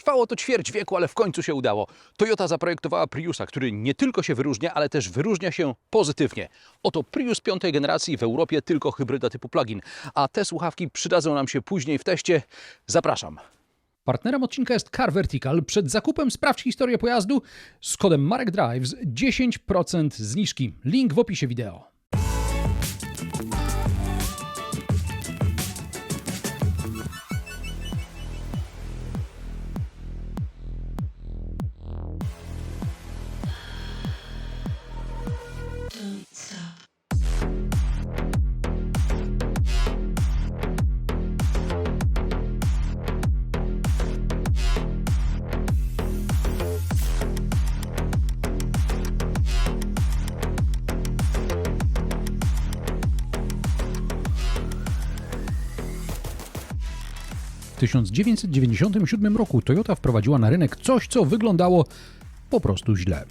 Trwało to ćwierć wieku, ale w końcu się udało. Toyota zaprojektowała Priusa, który nie tylko się wyróżnia, ale też wyróżnia się pozytywnie. Oto Prius piątej generacji w Europie tylko hybryda typu plug-in, a te słuchawki przydadzą nam się później w teście. Zapraszam. Partnerem odcinka jest Car Vertical. Przed zakupem sprawdź historię pojazdu z kodem Marek Drives 10% zniżki. Link w opisie wideo. 1997 roku Toyota wprowadziła na rynek coś, co wyglądało po prostu źle.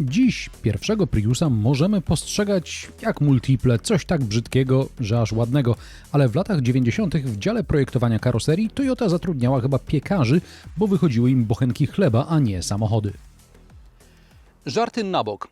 Dziś pierwszego Priusa możemy postrzegać jak multiple, coś tak brzydkiego, że aż ładnego, ale w latach 90. w dziale projektowania karoserii Toyota zatrudniała chyba piekarzy, bo wychodziły im bochenki chleba, a nie samochody. Żarty na bok.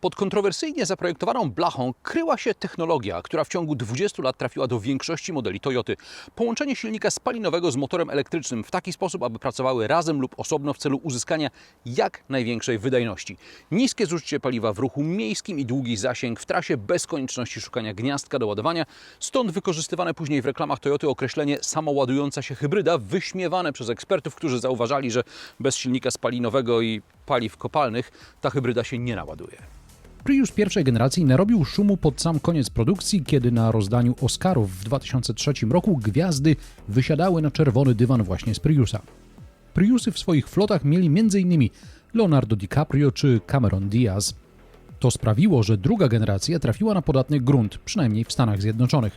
Pod kontrowersyjnie zaprojektowaną blachą kryła się technologia, która w ciągu 20 lat trafiła do większości modeli Toyoty. Połączenie silnika spalinowego z motorem elektrycznym w taki sposób, aby pracowały razem lub osobno w celu uzyskania jak największej wydajności. Niskie zużycie paliwa w ruchu miejskim i długi zasięg w trasie bez konieczności szukania gniazdka do ładowania. Stąd wykorzystywane później w reklamach Toyoty określenie samoładująca się hybryda, wyśmiewane przez ekspertów, którzy zauważali, że bez silnika spalinowego i paliw kopalnych ta hybryda się nie naładuje. Prius pierwszej generacji narobił szumu pod sam koniec produkcji, kiedy na rozdaniu Oscarów w 2003 roku gwiazdy wysiadały na czerwony dywan właśnie z Priusa. Priusy w swoich flotach mieli m.in. Leonardo DiCaprio czy Cameron Diaz. To sprawiło, że druga generacja trafiła na podatny grunt, przynajmniej w Stanach Zjednoczonych.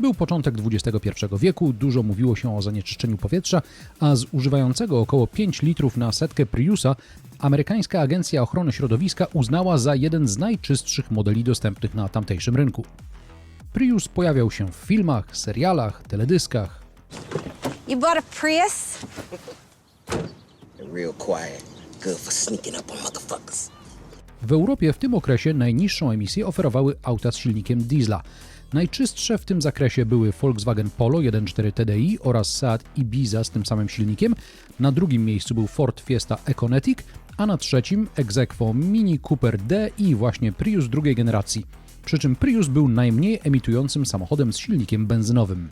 Był początek XXI wieku, dużo mówiło się o zanieczyszczeniu powietrza, a z używającego około 5 litrów na setkę Priusa amerykańska agencja ochrony środowiska uznała za jeden z najczystszych modeli dostępnych na tamtejszym rynku. Prius pojawiał się w filmach, serialach, teledyskach, You bought a Prius? Real quiet. Good for sneaking up on motherfuckers. W Europie w tym okresie najniższą emisję oferowały auta z silnikiem diesla. Najczystsze w tym zakresie były Volkswagen Polo 1.4 TDI oraz Seat Ibiza z tym samym silnikiem. Na drugim miejscu był Ford Fiesta Econetic, a na trzecim ex aequo Mini Cooper D i właśnie Prius drugiej generacji. Przy czym Prius był najmniej emitującym samochodem z silnikiem benzynowym.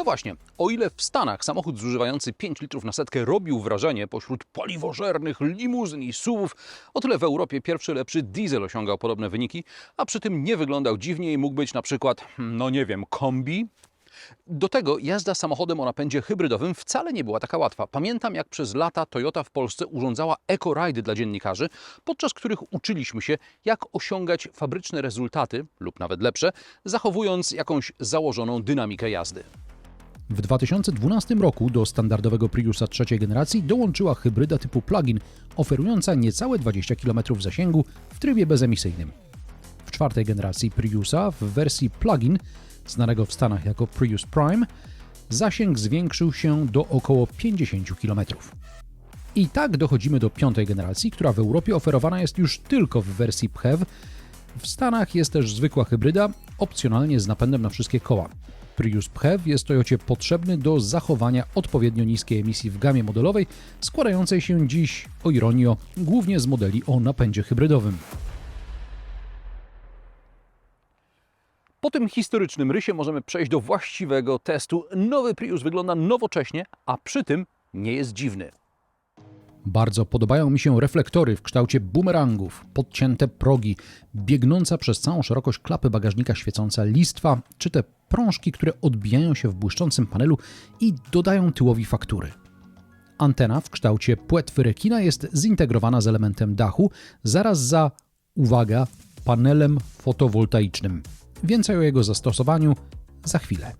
No właśnie, o ile w Stanach samochód zużywający 5 litrów na setkę robił wrażenie pośród paliwożernych limuzyn i SUVów, o tyle w Europie pierwszy lepszy diesel osiągał podobne wyniki, a przy tym nie wyglądał dziwnie i mógł być na przykład, no nie wiem, kombi. Do tego jazda samochodem o napędzie hybrydowym wcale nie była taka łatwa. Pamiętam, jak przez lata Toyota w Polsce urządzała eco-rajdy dla dziennikarzy, podczas których uczyliśmy się, jak osiągać fabryczne rezultaty, lub nawet lepsze, zachowując jakąś założoną dynamikę jazdy. W 2012 roku do standardowego Priusa trzeciej generacji dołączyła hybryda typu plug-in, oferująca niecałe 20 km zasięgu w trybie bezemisyjnym. W czwartej generacji Priusa w wersji plug-in, znanego w Stanach jako Prius Prime, zasięg zwiększył się do około 50 km. I tak dochodzimy do piątej generacji, która w Europie oferowana jest już tylko w wersji PHEV. W Stanach jest też zwykła hybryda, opcjonalnie z napędem na wszystkie koła. Prius PHEV jest Toyocie potrzebny do zachowania odpowiednio niskiej emisji w gamie modelowej, składającej się dziś, o ironio, głównie z modeli o napędzie hybrydowym. Po tym historycznym rysie możemy przejść do właściwego testu. Nowy Prius wygląda nowocześnie, a przy tym nie jest dziwny. Bardzo podobają mi się reflektory w kształcie bumerangów, podcięte progi, biegnąca przez całą szerokość klapy bagażnika świecąca listwa, czy te prążki, które odbijają się w błyszczącym panelu i dodają tyłowi faktury. Antena w kształcie płetwy rekina jest zintegrowana z elementem dachu, zaraz za, uwaga, panelem fotowoltaicznym. Więcej o jego zastosowaniu za chwilę.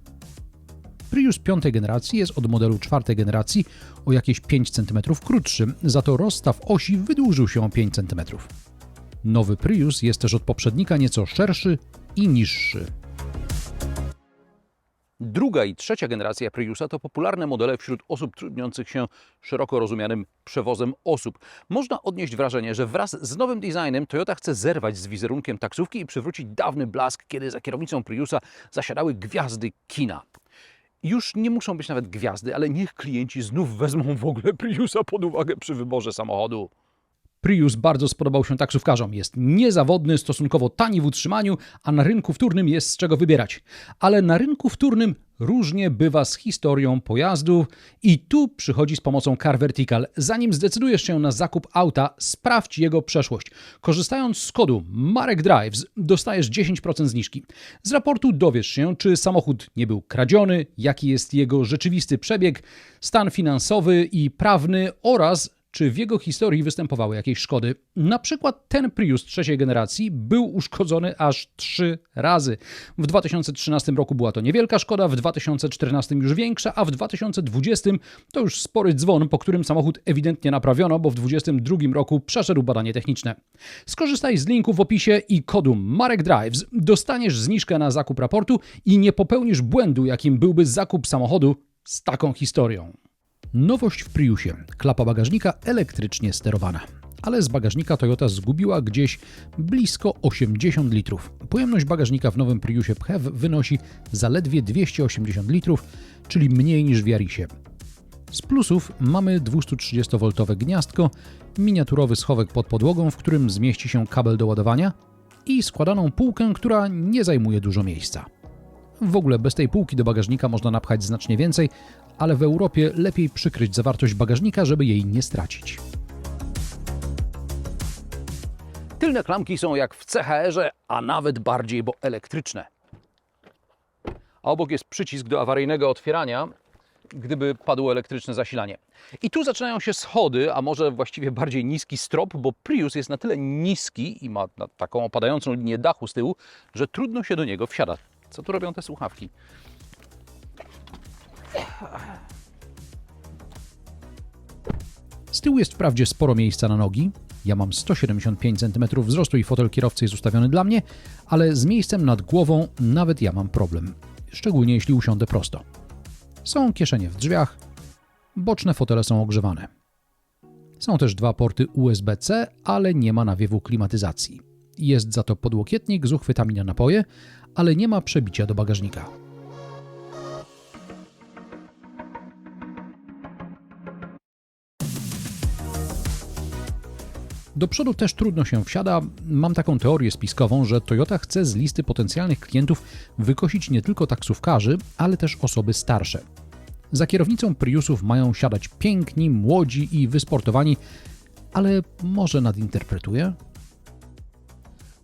Prius piątej generacji jest od modelu czwartej generacji o jakieś 5 cm krótszy, za to rozstaw osi wydłużył się o 5 cm. Nowy Prius jest też od poprzednika nieco szerszy i niższy. Druga i trzecia generacja Priusa to popularne modele wśród osób trudniących się szeroko rozumianym przewozem osób. Można odnieść wrażenie, że wraz z nowym designem Toyota chce zerwać z wizerunkiem taksówki i przywrócić dawny blask, kiedy za kierownicą Priusa zasiadały gwiazdy kina. Już nie muszą być nawet gwiazdy, ale niech klienci znów wezmą w ogóle Priusa pod uwagę przy wyborze samochodu. Prius bardzo spodobał się taksówkarzom. Jest niezawodny, stosunkowo tani w utrzymaniu, a na rynku wtórnym jest z czego wybierać. Ale na rynku wtórnym różnie bywa z historią pojazdu i tu przychodzi z pomocą Car Vertical. Zanim zdecydujesz się na zakup auta, sprawdź jego przeszłość. Korzystając z kodu Marek Drives dostajesz 10% zniżki. Z raportu dowiesz się, czy samochód nie był kradziony, jaki jest jego rzeczywisty przebieg, stan finansowy i prawny oraz czy w jego historii występowały jakieś szkody. Na przykład ten Prius trzeciej generacji był uszkodzony aż trzy razy. W 2013 roku była to niewielka szkoda, w 2014 już większa, a w 2020 to już spory dzwon, po którym samochód ewidentnie naprawiono, bo w 2022 roku przeszedł badanie techniczne. Skorzystaj z linku w opisie i kodu Marek Drives. Dostaniesz zniżkę na zakup raportu i nie popełnisz błędu, jakim byłby zakup samochodu z taką historią. Nowość w Priusie. Klapa bagażnika elektrycznie sterowana. Ale z bagażnika Toyota zgubiła gdzieś blisko 80 litrów. Pojemność bagażnika w nowym Priusie PHEV wynosi zaledwie 280 litrów, czyli mniej niż w Yarisie. Z plusów mamy 230V gniazdko, miniaturowy schowek pod podłogą, w którym zmieści się kabel do ładowania i składaną półkę, która nie zajmuje dużo miejsca. W ogóle bez tej półki do bagażnika można napchać znacznie więcej, ale w Europie lepiej przykryć zawartość bagażnika, żeby jej nie stracić. Tylne klamki są jak w CHR-ze, a nawet bardziej, bo elektryczne. A obok jest przycisk do awaryjnego otwierania, gdyby padło elektryczne zasilanie. I tu zaczynają się schody, a może właściwie bardziej niski strop, bo Prius jest na tyle niski i ma taką opadającą linię dachu z tyłu, że trudno się do niego wsiada. Co tu robią te słuchawki? Z tyłu jest wprawdzie sporo miejsca na nogi. Ja mam 175 cm wzrostu i fotel kierowcy jest ustawiony dla mnie, ale z miejscem nad głową nawet ja mam problem. Szczególnie jeśli usiądę prosto. Są kieszenie w drzwiach, boczne fotele są ogrzewane. Są też dwa porty USB-C, ale nie ma nawiewu klimatyzacji. Jest za to podłokietnik z uchwytami na napoje, ale nie ma przebicia do bagażnika. Do przodu też trudno się wsiada. Mam taką teorię spiskową, że Toyota chce z listy potencjalnych klientów wykosić nie tylko taksówkarzy, ale też osoby starsze. Za kierownicą Priusów mają siadać piękni, młodzi i wysportowani, ale może nadinterpretuję?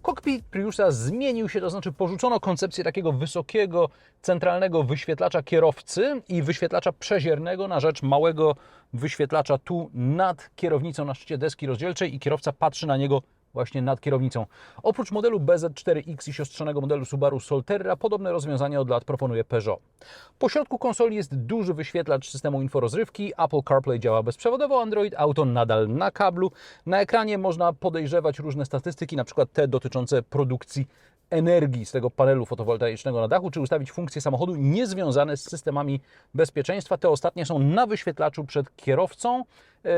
Kokpit Priusa zmienił się, to znaczy porzucono koncepcję takiego wysokiego, centralnego wyświetlacza kierowcy i wyświetlacza przeziernego na rzecz małego wyświetlacza tu nad kierownicą na szczycie deski rozdzielczej i kierowca patrzy na niego właśnie nad kierownicą. Oprócz modelu BZ4X i siostrzanego modelu Subaru Solterra, podobne rozwiązania od lat proponuje Peugeot. Po środku konsoli jest duży wyświetlacz systemu inforozrywki, Apple CarPlay działa bezprzewodowo, Android Auto nadal na kablu. Na ekranie można podejrzewać różne statystyki, na przykład te dotyczące produkcji energii z tego panelu fotowoltaicznego na dachu, czy ustawić funkcje samochodu niezwiązane z systemami bezpieczeństwa. Te ostatnie są na wyświetlaczu przed kierowcą yy,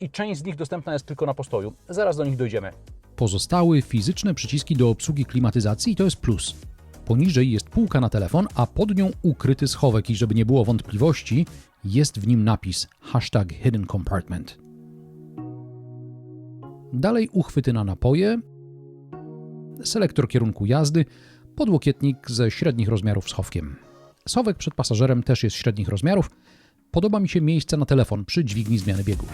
i część z nich dostępna jest tylko na postoju. Zaraz do nich dojdziemy. Pozostały fizyczne przyciski do obsługi klimatyzacji to jest plus. Poniżej jest półka na telefon, a pod nią ukryty schowek i żeby nie było wątpliwości, jest w nim napis hashtag hidden compartment. Dalej uchwyty na napoje, selektor kierunku jazdy, podłokietnik ze średnich rozmiarów schowkiem. Schowek przed pasażerem też jest średnich rozmiarów. Podoba mi się miejsce na telefon przy dźwigni zmiany biegów.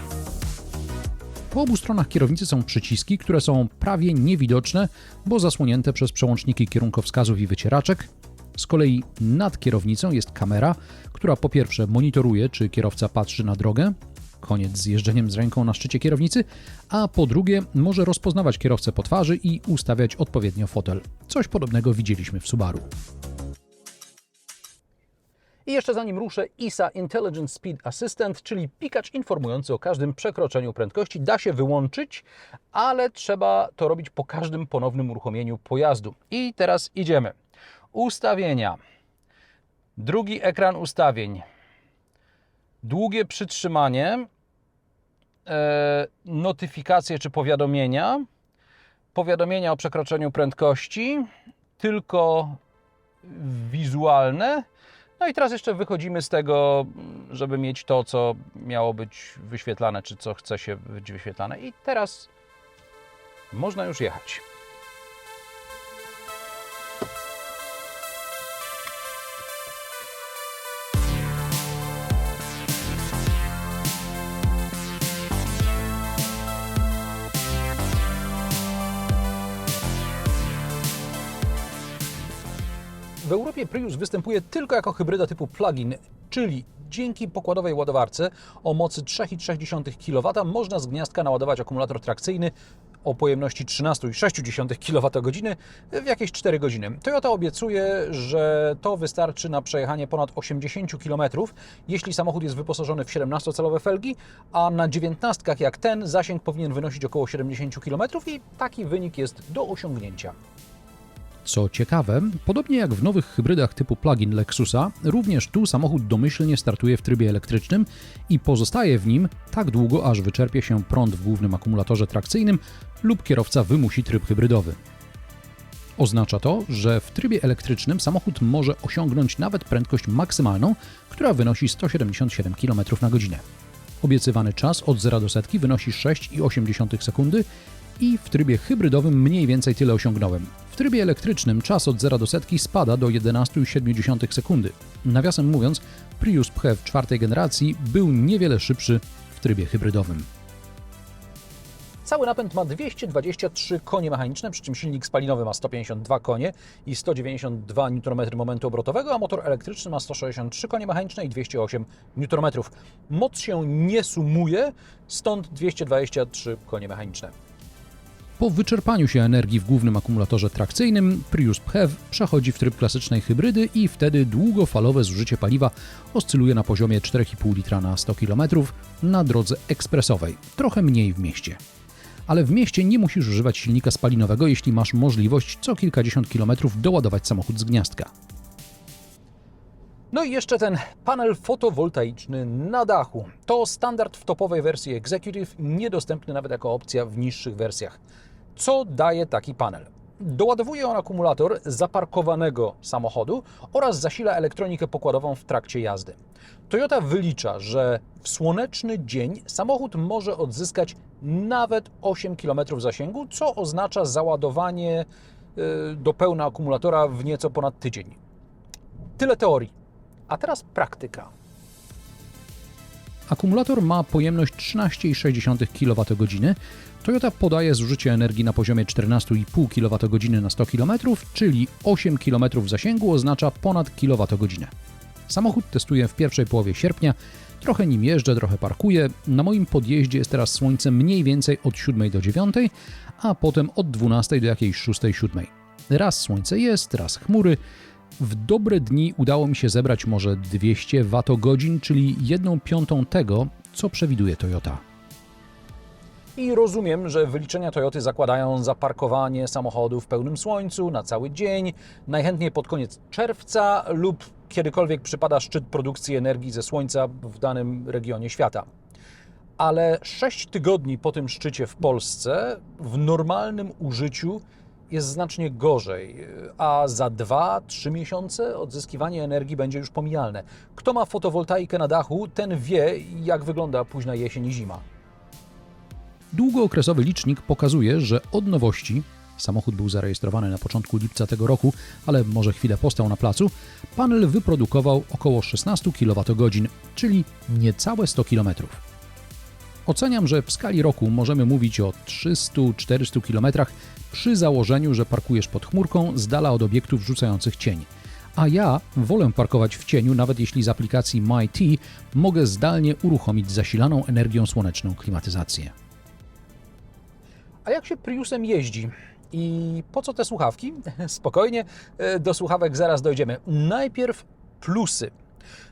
Po obu stronach kierownicy są przyciski, które są prawie niewidoczne, bo zasłonięte przez przełączniki kierunkowskazów i wycieraczek. Z kolei nad kierownicą jest kamera, która po pierwsze monitoruje, czy kierowca patrzy na drogę, koniec z jeżdżeniem z ręką na szczycie kierownicy, a po drugie może rozpoznawać kierowcę po twarzy i ustawiać odpowiednio fotel. Coś podobnego widzieliśmy w Subaru. I jeszcze zanim ruszę, ISA Intelligent Speed Assistant, czyli pikacz informujący o każdym przekroczeniu prędkości, da się wyłączyć, ale trzeba to robić po każdym ponownym uruchomieniu pojazdu. I teraz idziemy. Ustawienia. Drugi ekran ustawień. Długie przytrzymanie, e, notyfikacje czy powiadomienia, powiadomienia o przekroczeniu prędkości, tylko wizualne. No i teraz jeszcze wychodzimy z tego, żeby mieć to, co miało być wyświetlane, czy co chce się być wyświetlane. I teraz można już jechać. W Europie Prius występuje tylko jako hybryda typu plug-in, czyli dzięki pokładowej ładowarce o mocy 3,3 kW można z gniazdka naładować akumulator trakcyjny o pojemności 13,6 kWh w jakieś 4 godziny. Toyota obiecuje, że to wystarczy na przejechanie ponad 80 km, jeśli samochód jest wyposażony w 17-calowe felgi, a na 19 jak ten zasięg powinien wynosić około 70 km i taki wynik jest do osiągnięcia. Co ciekawe, podobnie jak w nowych hybrydach typu plug-in Lexusa, również tu samochód domyślnie startuje w trybie elektrycznym i pozostaje w nim tak długo, aż wyczerpie się prąd w głównym akumulatorze trakcyjnym lub kierowca wymusi tryb hybrydowy. Oznacza to, że w trybie elektrycznym samochód może osiągnąć nawet prędkość maksymalną, która wynosi 177 km na godzinę. Obiecywany czas od 0 do setki wynosi 6,8 sekundy i w trybie hybrydowym mniej więcej tyle osiągnąłem. Trybie elektrycznym czas od 0 do setki spada do 11,7 sekundy. Nawiasem mówiąc, Prius PHEV czwartej generacji był niewiele szybszy w trybie hybrydowym. Cały napęd ma 223 konie mechaniczne, przy czym silnik spalinowy ma 152 konie i 192 Nm momentu obrotowego, a motor elektryczny ma 163 konie mechaniczne i 208 Nm. Moc się nie sumuje, stąd 223 konie mechaniczne. Po wyczerpaniu się energii w głównym akumulatorze trakcyjnym, Prius PHEV przechodzi w tryb klasycznej hybrydy i wtedy długofalowe zużycie paliwa oscyluje na poziomie 4,5 litra na 100 km na drodze ekspresowej, trochę mniej w mieście. Ale w mieście nie musisz używać silnika spalinowego, jeśli masz możliwość co kilkadziesiąt kilometrów doładować samochód z gniazdka. No i jeszcze ten panel fotowoltaiczny na dachu. To standard w topowej wersji Executive, niedostępny nawet jako opcja w niższych wersjach. Co daje taki panel? Doładowuje on akumulator zaparkowanego samochodu oraz zasila elektronikę pokładową w trakcie jazdy. Toyota wylicza, że w słoneczny dzień samochód może odzyskać nawet 8 km zasięgu, co oznacza załadowanie y, do pełna akumulatora w nieco ponad tydzień. Tyle teorii. A teraz praktyka. Akumulator ma pojemność 13,6 kWh. Toyota podaje zużycie energii na poziomie 14,5 kWh na 100 km, czyli 8 km zasięgu oznacza ponad kWh. Samochód testuję w pierwszej połowie sierpnia. Trochę nim jeżdżę, trochę parkuję. Na moim podjeździe jest teraz słońce mniej więcej od 7 do 9, a potem od 12 do jakiejś 6-7. Raz słońce jest, raz chmury. W dobre dni udało mi się zebrać może 200 Wh, czyli 1 piątą tego, co przewiduje Toyota. I rozumiem, że wyliczenia Toyoty zakładają zaparkowanie samochodu w pełnym słońcu na cały dzień, najchętniej pod koniec czerwca lub kiedykolwiek przypada szczyt produkcji energii ze słońca w danym regionie świata. Ale 6 tygodni po tym szczycie w Polsce w normalnym użyciu jest znacznie gorzej, a za 2-3 miesiące odzyskiwanie energii będzie już pomijalne. Kto ma fotowoltaikę na dachu, ten wie, jak wygląda późna jesień i zima. Długookresowy licznik pokazuje, że od nowości samochód był zarejestrowany na początku lipca tego roku, ale może chwilę postał na placu, panel wyprodukował około 16 kWh, czyli niecałe 100 km. Oceniam, że w skali roku możemy mówić o 300-400 km przy założeniu, że parkujesz pod chmurką z dala od obiektów rzucających cień. A ja wolę parkować w cieniu, nawet jeśli z aplikacji MyT mogę zdalnie uruchomić zasilaną energią słoneczną klimatyzację. A jak się Priusem jeździ? I po co te słuchawki? Spokojnie, e, do słuchawek zaraz dojdziemy. Najpierw plusy.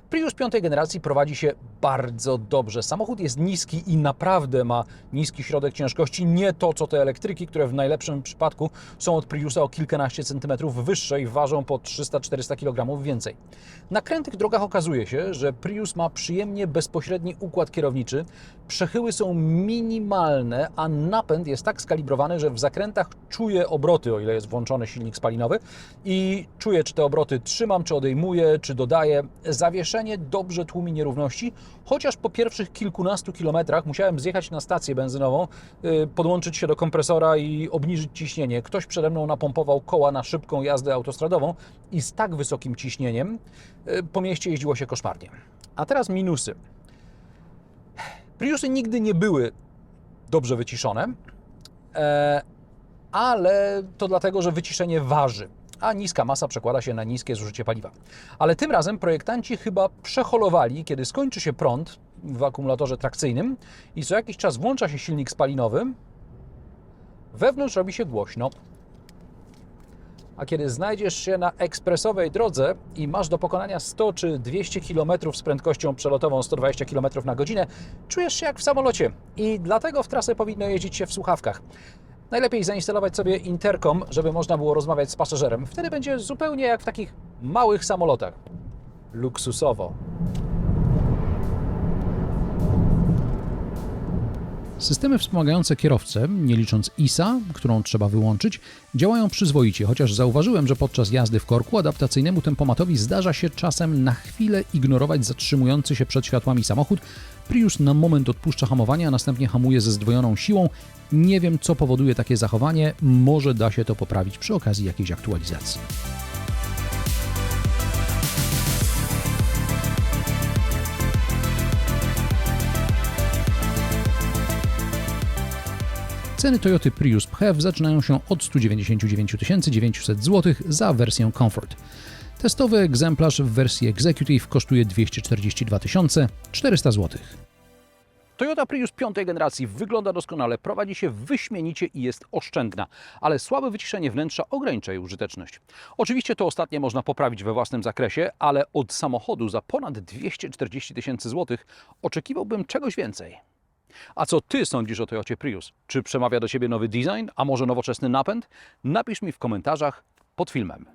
Prius piątej generacji prowadzi się bardzo dobrze. Samochód jest niski i naprawdę ma niski środek ciężkości. Nie to, co te elektryki, które w najlepszym przypadku są od Priusa o kilkanaście centymetrów wyższe i ważą po 300-400 kg więcej. Na krętych drogach okazuje się, że Prius ma przyjemnie bezpośredni układ kierowniczy. Przechyły są minimalne, a napęd jest tak skalibrowany, że w zakrętach czuję obroty, o ile jest włączony silnik spalinowy i czuję, czy te obroty trzymam, czy odejmuję, czy dodaję. Zawieszenie dobrze tłumi nierówności, chociaż po pierwszych kilkunastu kilometrach musiałem zjechać na stację benzynową, y, podłączyć się do kompresora i obniżyć ciśnienie. Ktoś przede mną napompował koła na szybką jazdę autostradową i z tak wysokim ciśnieniem y, po mieście jeździło się koszmarnie. A teraz minusy. Priusy nigdy nie były dobrze wyciszone, e, ale to dlatego, że wyciszenie waży, a niska masa przekłada się na niskie zużycie paliwa. Ale tym razem projektanci chyba przeholowali, kiedy skończy się prąd w akumulatorze trakcyjnym i co jakiś czas włącza się silnik spalinowy, wewnątrz robi się głośno. A kiedy znajdziesz się na ekspresowej drodze i masz do pokonania 100 czy 200 km z prędkością przelotową 120 km na godzinę, czujesz się jak w samolocie i dlatego w trasę powinno jeździć się w słuchawkach. Najlepiej zainstalować sobie interkom, żeby można było rozmawiać z pasażerem. Wtedy będzie zupełnie jak w takich małych samolotach. Luksusowo. Systemy wspomagające kierowcę, nie licząc ISA, którą trzeba wyłączyć, działają przyzwoicie, chociaż zauważyłem, że podczas jazdy w korku adaptacyjnemu tempomatowi zdarza się czasem na chwilę ignorować zatrzymujący się przed światłami samochód. Prius na moment odpuszcza hamowanie, a następnie hamuje ze zdwojoną siłą. Nie wiem, co powoduje takie zachowanie, może da się to poprawić przy okazji jakiejś aktualizacji. Ceny Toyota Prius PHEV zaczynają się od 199 900 zł za wersję Comfort. Testowy egzemplarz w wersji Executive kosztuje 242 400 zł. Toyota Prius piątej generacji wygląda doskonale, prowadzi się wyśmienicie i jest oszczędna, ale słabe wyciszenie wnętrza ogranicza jej użyteczność. Oczywiście to ostatnie można poprawić we własnym zakresie, ale od samochodu za ponad 240 tysięcy złotych oczekiwałbym czegoś więcej. A co Ty sądzisz o Toyocie Prius? Czy przemawia do Ciebie nowy design, a może nowoczesny napęd? Napisz mi w komentarzach pod filmem.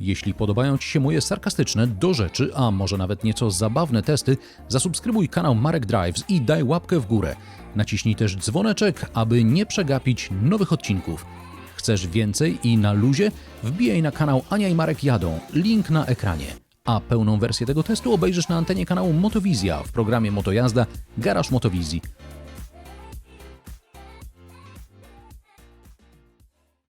Jeśli podobają Ci się moje sarkastyczne, do rzeczy, a może nawet nieco zabawne testy, zasubskrybuj kanał Marek Drives i daj łapkę w górę. Naciśnij też dzwoneczek, aby nie przegapić nowych odcinków. Chcesz więcej i na luzie? Wbijaj na kanał Ania i Marek jadą, link na ekranie. A pełną wersję tego testu obejrzysz na antenie kanału Motowizja w programie Motojazda Garaż Motowizji.